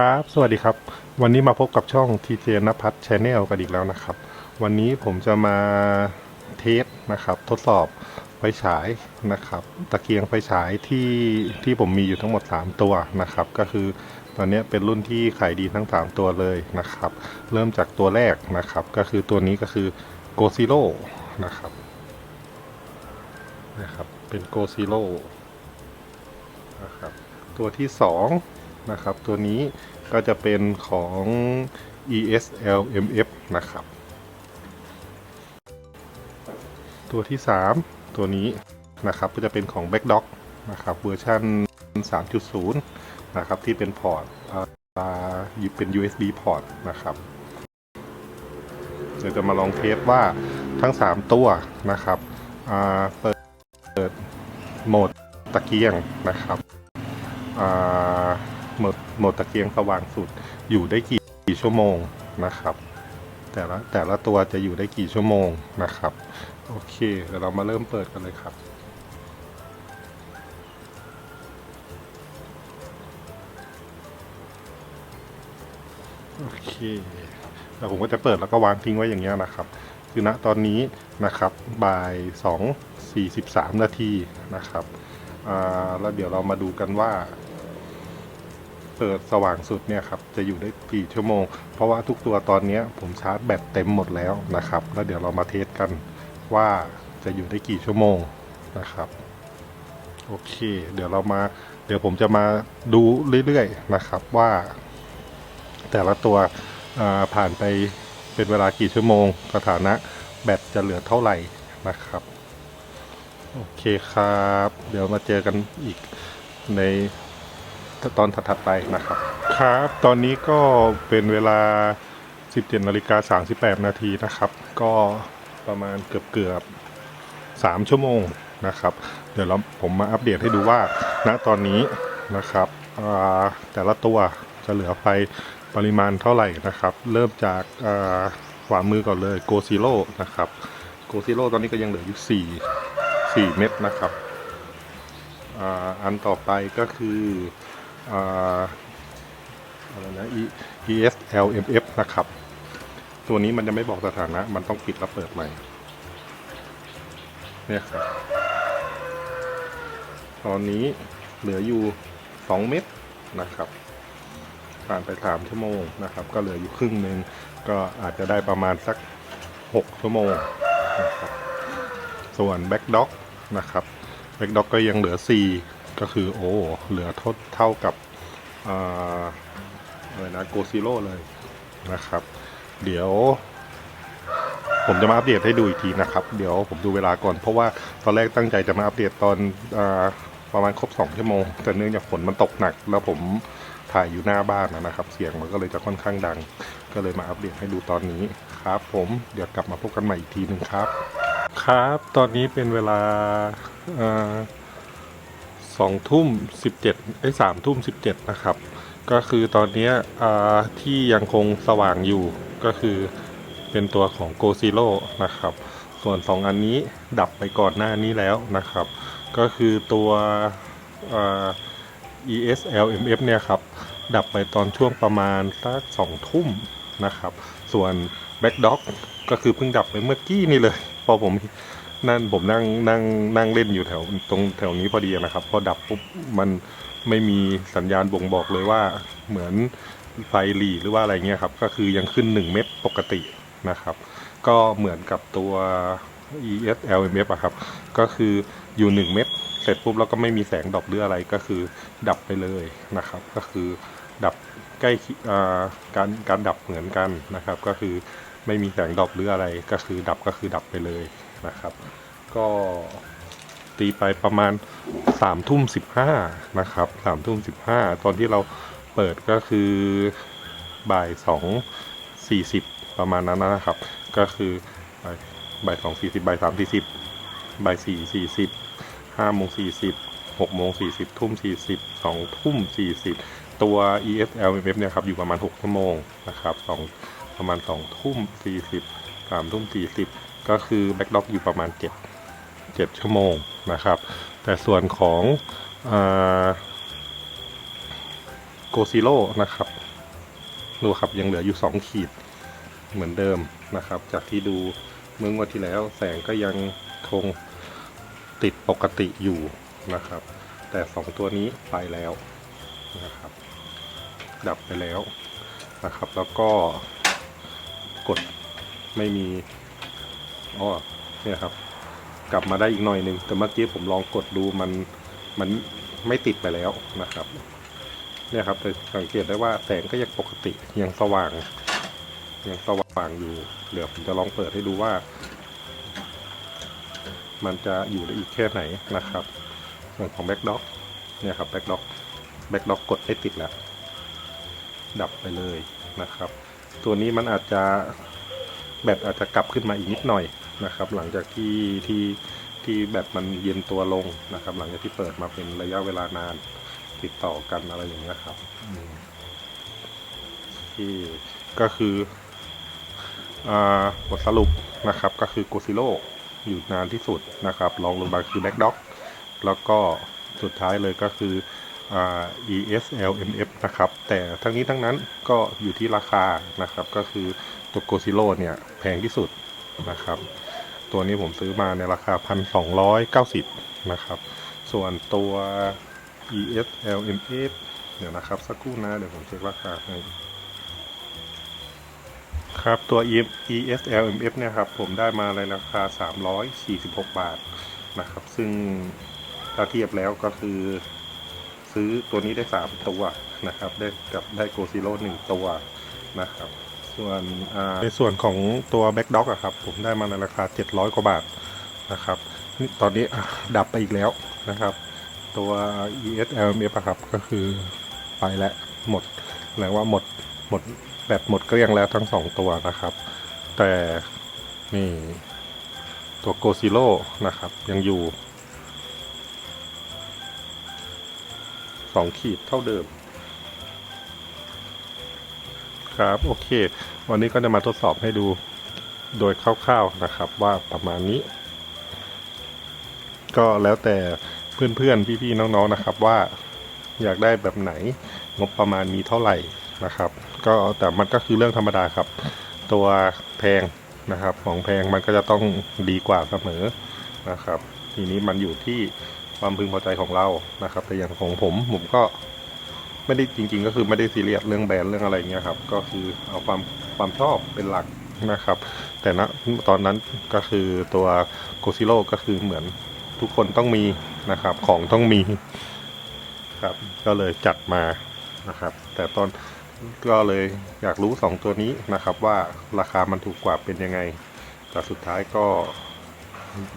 ครับ สวัสดีครับ วันนี้มาพบกับช่อง TJ นภัทร Channel กันอีกแล้วนะครับ วันนี้ผมจะมาเทสนะครับ ทดสอบไฟฉายนะครับ ตะเกียงไฟฉายที่ที่ผมมีอยู่ทั้งหมด 3 ตัวนะครับ ก็คือตอนนี้เป็นรุ่นที่ขายดีทั้ง 3 ตัวเลยนะครับ เริ่มจากตัวแรกนะครับ ก็คือตัวนี้ก็คือ Go Zero นะครับนะครับ เป็น Go Zero นะครับ ตัวที่ 2 นะครับ ตัวนี้ก็จะเป็นของ ESLMF นะครับ ตัวที่ 3 ตัวนี้นะครับก็จะเป็นของ Backdog นะครับเวอร์ชัน3.0 นะครับ ที่เป็นพอร์ตเป็น USB พอร์ตนะครับ เดี๋ยวจะมาลองเทสว่าทั้ง 3 ตัวนะครับเปิดเปิดโหมดตะเกียงนะครับ หมดโหมดตะเกียงสว่างสุดอยู่ได้กี่กี่ชั่วโมงนะครับ แต่ละแต่ละตัวจะอยู่ได้กี่ชั่วโมงนะครับ โอเคเดี๋ยวเรามาเริ่มเปิดกันเลยครับโอเคแล้วผมก็จะเปิดแล้วก็วางทิ้งไว้อย่างเงี้ยนะครับ คือณตอนนี้นะครับบ่าย2 43 นาทีนะครับอ่าแล้วเดี๋ยวเรามาดูกันว่า เปิดสว่างสุดเนี่ยครับจะอยู่ได้กี่ชั่วโมง เพราะว่าทุกตัวตอนนี้ผมชาร์จแบตเต็มหมดแล้วนะครับ แล้วเดี๋ยวเรามาเทสกันว่าจะอยู่ได้กี่ชั่วโมงนะครับโอเค เดี๋ยวเรามาเดี๋ยวผมจะมาดูเรื่อยๆนะครับว่า แต่ละตัวผ่านไปเป็นเวลากี่ชั่วโมง สถานะแบตจะเหลือเท่าไหร่นะครับโอเคครับ เดี๋ยวมาเจอกันอีกใน ตอนถัดๆไปนะครับ ครับ ตอนนี้ก็เป็นเวลา 17นาฬิกา38 นาทีนะครับ ก็ประมาณเกือบเกือบ3ชั่วโมงนะครับ เดี๋ยวเราผมมาอัปเดตให้ดูว่าณตอนนี้นะครับแต่ละตัวจะเหลือไฟปริมาณเท่าไหร่นะครับ เริ่มจากขวามือก่อนเลย Go Zero นะครับ Go Zero ตอนนี้ก็ยังเหลืออยู่4 4 เม็ดนะครับออันต่อไปก็คือ อ่าอะไรนะ E S L M F นะครับ ตัวนี้มันจะไม่บอกสถานะ มันต้องปิดแล้วเปิดใหม่ เนี่ยครับ ตอนนี้เหลืออยู่ 2 เม็ดนะครับ ผ่านไป 3 ชั่วโมงนะครับ ก็เหลืออยู่ครึ่งหนึ่ง ก็อาจจะได้ประมาณสัก 6 ชั่วโมงนะครับ ส่วน Backdog นะครับแบ็กด็อกก็ยังเหลือ 4 ก็คือโอ้เหลือเท่าเท่ากับอะไรนะโกซิโร่เลยนะครับ เดี๋ยว ผมจะมาอัปเดตให้ดูอีกทีนะครับ เดี๋ยวผมดูเวลาก่อนเพราะว่าตอนแรกตั้งใจจะมาอัปเดตตอนอประมาณครบ2ชั่วโมง แต่เนื่องจากฝนมันตกหนัก แล้วผมถ่ายอยู่หน้าบ้านนะครับ เสียงมันก็เลยจะค่อนข้างดัง ก็เลยมาอัปเดตให้ดูตอนนี้ครับ ผมเดี๋ยวกลับมาพบกันใหม่อีกทีหนึ่งครับ ครับ ตอนนี้เป็นเวลา สองทุ่มสิบเจ็ดไอ้สามทุ่มสิบเจ็ดนะครับ ก็คือตอนนี้ที่ยังคงสว่างอยู่ก็คือเป็นตัวของ Go Zero นะครับ ส่วน 2 อันนี้ดับไปก่อนหน้านี้แล้วนะครับ ก็คือตัวอ่า ESLMF เนี่ยครับ ดับไปตอนช่วงประมาณสักสองทุ่มนะครับ ส่วน Backdog ก็คือเพิ่งดับไปเมื่อกี้นี่เลย พอผม นั่นผมนั่งนั่งนั่งเล่นอยู่แถวตรงแถวนี้พอดีนะครับพอดับปุ๊บมันไม่มีสัญญาณบ่งบอกเลยว่าเหมือนไฟหลีหรือว่าอะไรเงี้ยครับก็คือยังขึ้น 1 เม็ดปกตินะครับ ก็เหมือนกับตัว ESLMF อะครับ ก็คืออยู่ 1 เม็ดเสร็จปุ๊บแล้วก็ไม่มีแสงดอกหรืออะไรก็คือดับไปเลยนะครับ ก็คือดับใกล้การการดับเหมือนกันนะครับ ก็คือ ไม่มีแสงดอกหรืออะไรก็คือดับก็คือดับไปเลยนะครับ ก็ตีไปประมาณสามทุ่มสิบห้านะครับสามทุ่มสิบห้าตอนที่เราเปิดก็คือบ่ายสองสี่สิบประมาณนั้นนะครับ ก็คือบ่ายบ่ายสองสี่สิบบ่ายสามสี่สิบบ่ายสี่สี่สิบห้าโมงสี่สิบหกโมงสี่สิบทุ่มสี่สิบสองทุ่มสี่สิบตัว ESL MF เนี่ยครับอยู่ประมาณหกชั่วโมงนะครับสอง ประมาณสองทุ่มสี่สิบสามทุ่มสี่สิบก็คือแบ็กด็อกอยู่ประมาณเจ็ด7ชั่วโมงนะครับ แต่ส่วนของโกซิโ o นะครับ ดูครับยังเหลืออยู่ 2 ขีดเหมือนเดิมนะครับ จากที่ดูเมื่องวดที่แล้วแสงก็ยังคงติดปกติอยู่นะครับ แต่ 2 ตัวนี้ไปแล้วนะครับ ดับไปแล้วนะครับ แล้วก็ กดไม่มีอ๋อเนี่ยครับ กลับมาได้อีกหน่อยนึง แต่เมื่อกี้ผมลองกดดูมันมันไม่ติดไปแล้วนะครับ เนี่ยครับแต่สังเกตได้ว่าแสงก็ยังปกติยังสว่าง ยังสว่างอยู่เดี๋ยวผมจะลองเปิดให้ดูว่า มันจะอยู่ได้อีกแค่ไหนนะครับ ส่วนของแบ็กด็อกเนี่ยครับแบ็กด็อกแบ็กด็อกกดไม่ติดแล้ว ดับไปเลยนะครับ ตัวนี้มันอาจจะแบตอาจจะกลับขึ้นมาอีกนิดหน่อยนะครับ หลังจากที่ที่ที่แบตมันเย็นตัวลงนะครับ หลังจากที่เปิดมาเป็นระยะเวลานานติดต่อกันอะไรอย่างเงี้ยครับที่ก็คืออ่าบทสรุปนะครับก็คือโกซิโ o อยู่นานที่สุดนะครับรองลงมาคือแบ็กด็อกแล้วก็สุดท้ายเลยก็คือ ESLMF นะครับ แต่ทั้งนี้ทั้งนั้นก็อยู่ที่ราคานะครับ ก็คือตัวโกซิโ o เนี่ยแพงที่สุดนะครับ ตัวนี้ผมซื้อมาในราคา 1,290 นะครับ ส่วนตัว ESLMF เดี๋ยวนะครับ สักครู่นะ เดี๋ยวผมเช็คราคาให้ครับ ตัว ESLMF เนี่ยครับ ผมได้มาในราคา 346 บาทนะครับ ซึ่งถ้าเทียบแล้วก็คือ ซื้อตัวนี้ได้ 3 ตัวนะครับ ได้กับได้โกซิโ o 1ตัวนะครับ ส่วนในส่วนของตัวแบ็กด็อกอะครับผมได้มาในราคา 700 กว่าบาทนะครับ ตอนนี้ดับไปอีกแล้วนะครับ ตัว ESLMF ครับก็คือไปแล้วหมดแปลว่าหมดหมดแบตหมดเกลี้ยงแล้วทั้งสองตัวนะครับ แต่นี่ตัวโกซิโ o นะครับยังอยู่ สองขีดเท่าเดิม ครับ โอเค วันนี้ก็จะมาทดสอบให้ดูโดยคร่าวๆนะครับว่าประมาณนี้ ก็แล้วแต่เพื่อนๆ พี่ๆ น้องๆ นะครับว่าอยากได้แบบไหนงบประมาณมีเท่าไหร่นะครับ ก็แต่มันก็คือเรื่องธรรมดาครับ ตัวแพงนะครับ ของแพงมันก็จะต้องดีกว่าเสมอนะครับ ทีนี้มันอยู่ที่ ความพึงพอใจของเรานะครับ แต่อย่างของผมผมก็ไม่ได้จริง ๆ ก็คือไม่ได้ซีเรียสเรื่องแบรนด์เรื่องอะไรเงี้ยครับ ก็คือเอาความความชอบเป็นหลักนะครับ แต่ณตอนนั้นก็คือตัวโกซิโ o ก็คือเหมือนทุกคนต้องมีนะครับ ของต้องมีครับ ก็เลยจัดมานะครับ แต่ตอนก็เลยอยากรู้ 2 ตัวนี้นะครับ ว่าราคามันถูกกว่าเป็นยังไงแต่สุดท้ายก็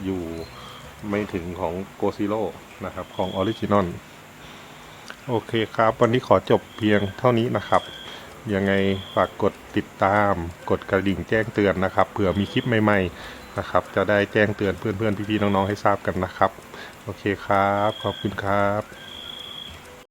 อยู่ ไม่ถึงของโกซิโลนะครับของออริจินอลโอเคครับ วันนี้ขอจบเพียงเท่านี้นะครับ ยังไงฝากกดติดตาม กดกระดิ่งแจ้งเตือนนะครับเผื่อมีคลิปใหม่ๆนะครับ จะได้แจ้งเตือนเพื่อนๆพี่ๆน้องๆให้ทราบกันนะครับ โอเคครับ ขอบคุณครับ